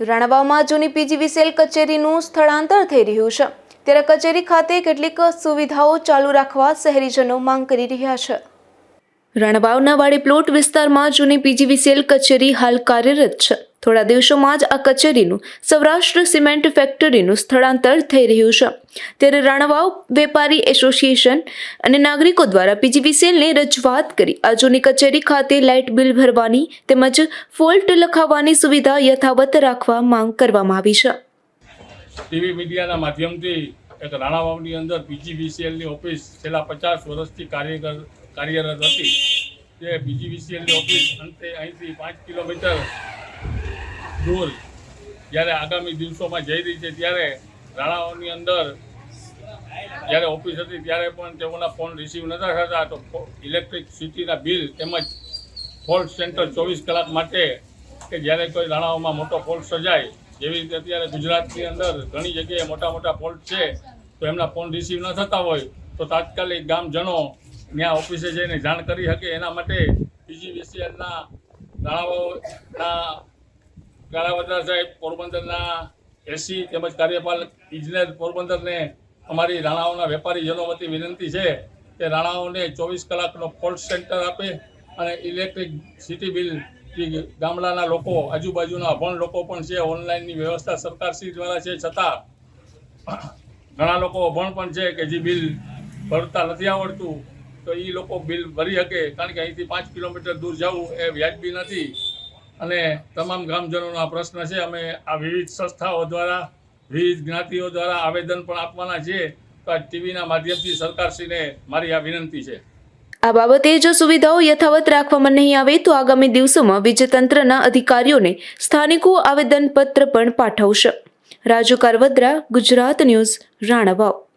રાણાવાવમાં જૂની પીજીવીસીએલ કચેરીનું સ્થળાંતર થઈ રહ્યું છે. ત્યારે કચેરી ખાતે કેટલીક સુવિધાઓ ચાલુ રાખવા શહેરીજનો માંગ કરી રહ્યા છે. રણવાવના વાડી પ્લોટ વિસ્તારમાં જૂની પીજીવીસીએલ કચેરી હાલ કાર્યરત છે. થોડા દિવસોમાં જ આ કચેરીનું સૌરાષ્ટ્ર સિમેન્ટ ફેક્ટરીનું સ્થળાંતર થઈ રહ્યું છે. ત્યારે રાણાવાવ વેપારી એસોસિએશન અને નાગરિકો દ્વારા પીજીવીસીએલને રજૂઆત કરી આ જૂની કચેરી ખાતે લાઇટ બિલ ભરવાની તેમજ ફોલ્ટ લખાવવાની સુવિધા યથાવત રાખવા માંગ કરવામાં આવી છે. ટીવી મીડિયાના માધ્યમથી એક રાણાવાવની અંદર પીજીવીસીએલની ઓફિસ છેલ્લા પચાસ વર્ષથી કાર્યરત હતી. જે પીજીવીસીએલની ઓફિસ અંતે અહીંથી પાંચ કિલોમીટર દૂર જ્યારે આગામી દિવસોમાં જઈ રહી છે, ત્યારે રાણાઓની અંદર, જ્યારે ઓફિસ હતી, ત્યારે પણ તેઓના ફોન રિસીવ નતા થતા. તો ઇલેક્ટ્રિસિટીના બિલ તેમજ ફોલ્ટ સેન્ટર ચોવીસ કલાક માટે કે જ્યારે કોઈ રાણાઓમાં મોટો ફોલ્ટ સર્જાય જેવી રીતે અત્યારે ગુજરાતની અંદર ઘણી જગ્યાએ મોટા મોટા ફોલ્ટ છે. તો એમના ફોન રિસીવ ન થતા હોય, તો તાત્કાલિક ગામજનો ત્યાં ઓફિસે જઈને જાણ કરી શકે. એના માટે પીજીવીસીએલના રાણાઓના કાળાવદરા સાહેબ, પોરબંદરના એસી તેમજ કાર્યપાલક ઇજનેર પોરબંદરને અમારી રાણાઓના વેપારીજનો વતી વિનંતી છે કે રાણાઓને ચોવીસ કલાકનો ફોલ્ટ સેન્ટર આપે અને ઇલેક્ટ્રિક સિટી બિલ ગામડાના લોકો, આજુબાજુના અભણ લોકો પણ છે, ઓનલાઈનની વ્યવસ્થા સરકારશ્રી દ્વારા છે, છતાં ઘણા લોકો અભણ પણ છે કે જે બિલ ભરતા નથી આવડતું, તો એ લોકો બિલ ભરી શકે, કારણ કે અહીંથી પાંચ કિલોમીટર દૂર જવું એ વ્યાજબી નથી. અને તમામ ગ્રામજનોનો આ પ્રશ્ન છે, અમે આ વિવિધ સંસ્થાઓ દ્વારા, વિવિધ જ્ઞાતિઓ દ્વારા આવેદન પણ આપવાના છીએ. તો આ ટીવીના માધ્યમથી સરકારશ્રીને મારી આ વિનંતી છે. આ બાબતે જો સુવિધાઓ યથાવત રાખવામાં નહીં આવે, તો આગામી દિવસોમાં વીજતંત્રના અધિકારીઓને સ્થાનિકો આવેદનપત્ર પણ પાઠવશે. રાજુ કારવદ્રા, ગુજરાત ન્યૂઝ, રાણાવાવ.